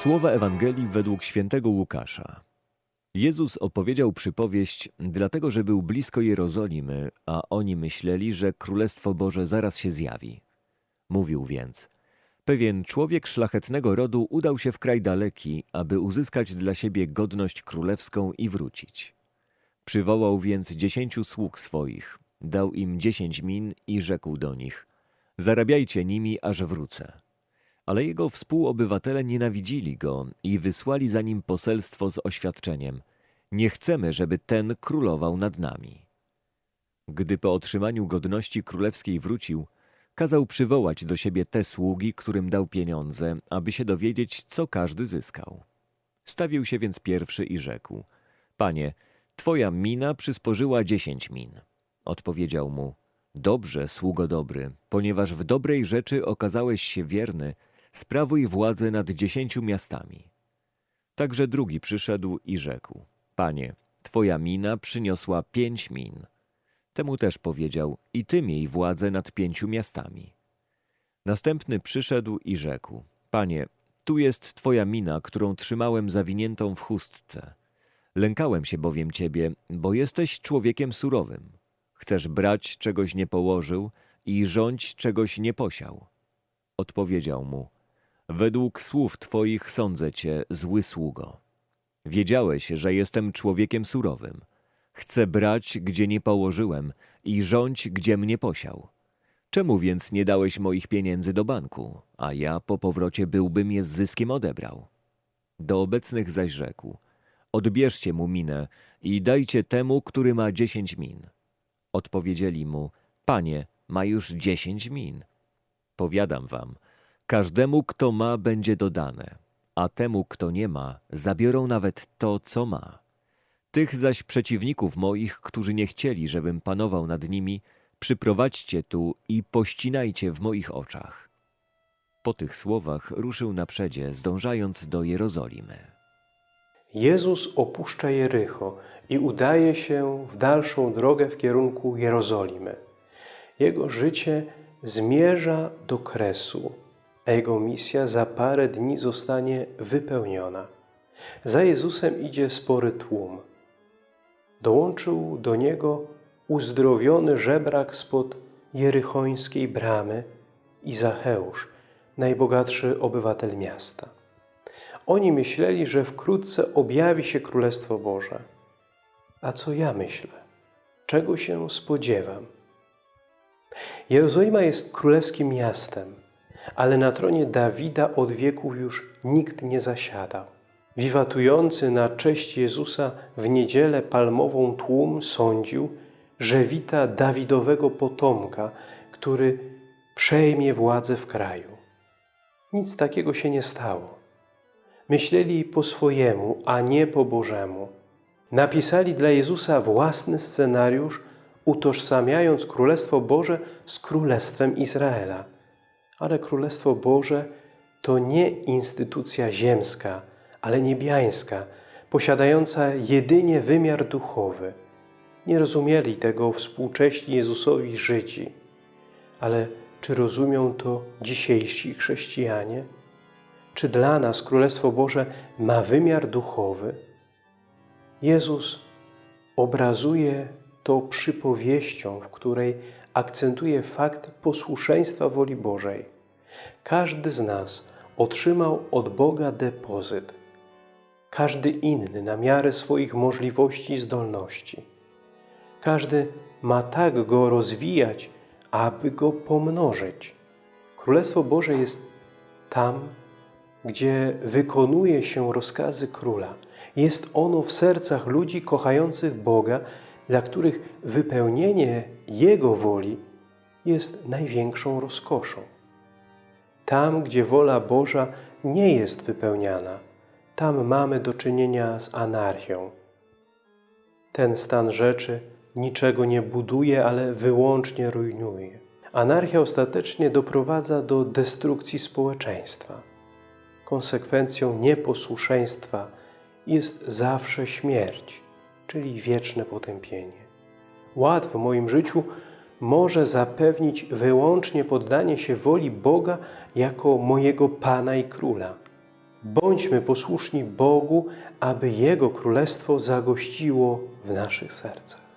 Słowa Ewangelii według świętego Łukasza. Jezus opowiedział przypowieść, dlatego że był blisko Jerozolimy, a oni myśleli, że Królestwo Boże zaraz się zjawi. Mówił więc: Pewien człowiek szlachetnego rodu udał się w kraj daleki, aby uzyskać dla siebie godność królewską i wrócić. Przywołał więc dziesięciu sług swoich, dał im dziesięć min i rzekł do nich: Zarabiajcie nimi, aż wrócę. Ale jego współobywatele nienawidzili go i wysłali za nim poselstwo z oświadczeniem: Nie chcemy, żeby ten królował nad nami. Gdy po otrzymaniu godności królewskiej wrócił, kazał przywołać do siebie te sługi, którym dał pieniądze, aby się dowiedzieć, co każdy zyskał. Stawił się więc pierwszy i rzekł: Panie, twoja mina przysporzyła dziesięć min. Odpowiedział mu: Dobrze, sługo dobry, ponieważ w dobrej rzeczy okazałeś się wierny, sprawuj władzę nad dziesięciu miastami. Także drugi przyszedł i rzekł: Panie, twoja mina przyniosła pięć min. Temu też powiedział: I ty miej władzę nad pięciu miastami. Następny przyszedł i rzekł: Panie, tu jest twoja mina, którą trzymałem zawiniętą w chustce. Lękałem się bowiem ciebie, bo jesteś człowiekiem surowym. Chcesz brać, czegoś nie położył i rządź, czegoś nie posiał. Odpowiedział mu: Według słów twoich sądzę cię, zły sługo. Wiedziałeś, że jestem człowiekiem surowym. Chcę brać, gdzie nie położyłem i rządź, gdzie mnie posiał. Czemu więc nie dałeś moich pieniędzy do banku, a ja po powrocie byłbym je z zyskiem odebrał? Do obecnych zaś rzekł: Odbierzcie mu minę i dajcie temu, który ma dziesięć min. Odpowiedzieli mu: Panie, ma już dziesięć min. Powiadam wam, każdemu, kto ma, będzie dodane, a temu, kto nie ma, zabiorą nawet to, co ma. Tych zaś przeciwników moich, którzy nie chcieli, żebym panował nad nimi, przyprowadźcie tu i pościnajcie w moich oczach. Po tych słowach ruszył na przedzie, zdążając do Jerozolimy. Jezus opuszcza Jericho i udaje się w dalszą drogę w kierunku Jerozolimy. Jego życie zmierza do kresu, a jego misja za parę dni zostanie wypełniona. Za Jezusem idzie spory tłum. Dołączył do niego uzdrowiony żebrak spod jerychońskiej bramy i Zacheusz, najbogatszy obywatel miasta. Oni myśleli, że wkrótce objawi się Królestwo Boże. A co ja myślę? Czego się spodziewam? Jerozolima jest królewskim miastem, ale na tronie Dawida od wieków już nikt nie zasiadał. Wiwatujący na cześć Jezusa w niedzielę palmową tłum sądził, że wita Dawidowego potomka, który przejmie władzę w kraju. Nic takiego się nie stało. Myśleli po swojemu, a nie po Bożemu. Napisali dla Jezusa własny scenariusz, utożsamiając Królestwo Boże z Królestwem Izraela. Ale Królestwo Boże to nie instytucja ziemska, ale niebiańska, posiadająca jedynie wymiar duchowy. Nie rozumieli tego współcześni Jezusowi Żydzi. Ale czy rozumią to dzisiejsi chrześcijanie? Czy dla nas Królestwo Boże ma wymiar duchowy? Jezus obrazuje to przypowieścią, w której akcentuje fakt posłuszeństwa woli Bożej. Każdy z nas otrzymał od Boga depozyt, każdy inny na miarę swoich możliwości i zdolności. Każdy ma tak go rozwijać, aby go pomnożyć. Królestwo Boże jest tam, gdzie wykonuje się rozkazy Króla. Jest ono w sercach ludzi kochających Boga, dla których wypełnienie Jego woli jest największą rozkoszą. Tam, gdzie wola Boża nie jest wypełniana, tam mamy do czynienia z anarchią. Ten stan rzeczy niczego nie buduje, ale wyłącznie rujnuje. Anarchia ostatecznie doprowadza do destrukcji społeczeństwa. Konsekwencją nieposłuszeństwa jest zawsze śmierć, czyli wieczne potępienie. Ład w moim życiu może zapewnić wyłącznie poddanie się woli Boga jako mojego Pana i Króla. Bądźmy posłuszni Bogu, aby Jego Królestwo zagościło w naszych sercach.